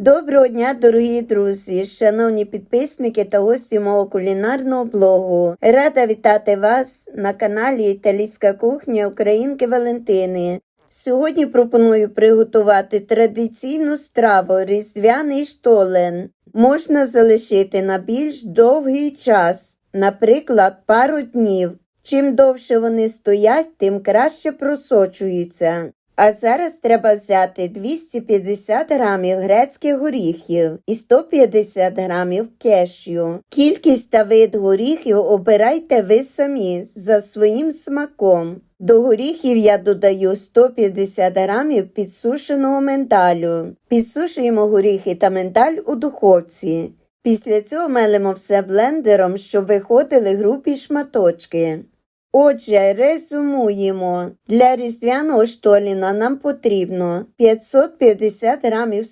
Доброго дня, дорогі друзі, шановні підписники та гості мого кулінарного блогу. Рада вітати вас на каналі Італійська кухня Українки Валентини. Сьогодні пропоную приготувати традиційну страву різдвяний штолен. Можна залишити на більш довгий час, наприклад, пару днів. Чим довше вони стоять, тим краще просочуються. А зараз треба взяти 250 грамів грецьких горіхів і 150 грамів кешю. Кількість та вид горіхів обирайте ви самі за своїм смаком. До горіхів я додаю 150 грамів підсушеного менталю. Підсушуємо горіхи та менталь у духовці. Після цього мелимо все блендером, щоб виходили грубі шматочки. Отже, резюмуємо. Для різдвяного штоліна нам потрібно 550 грамів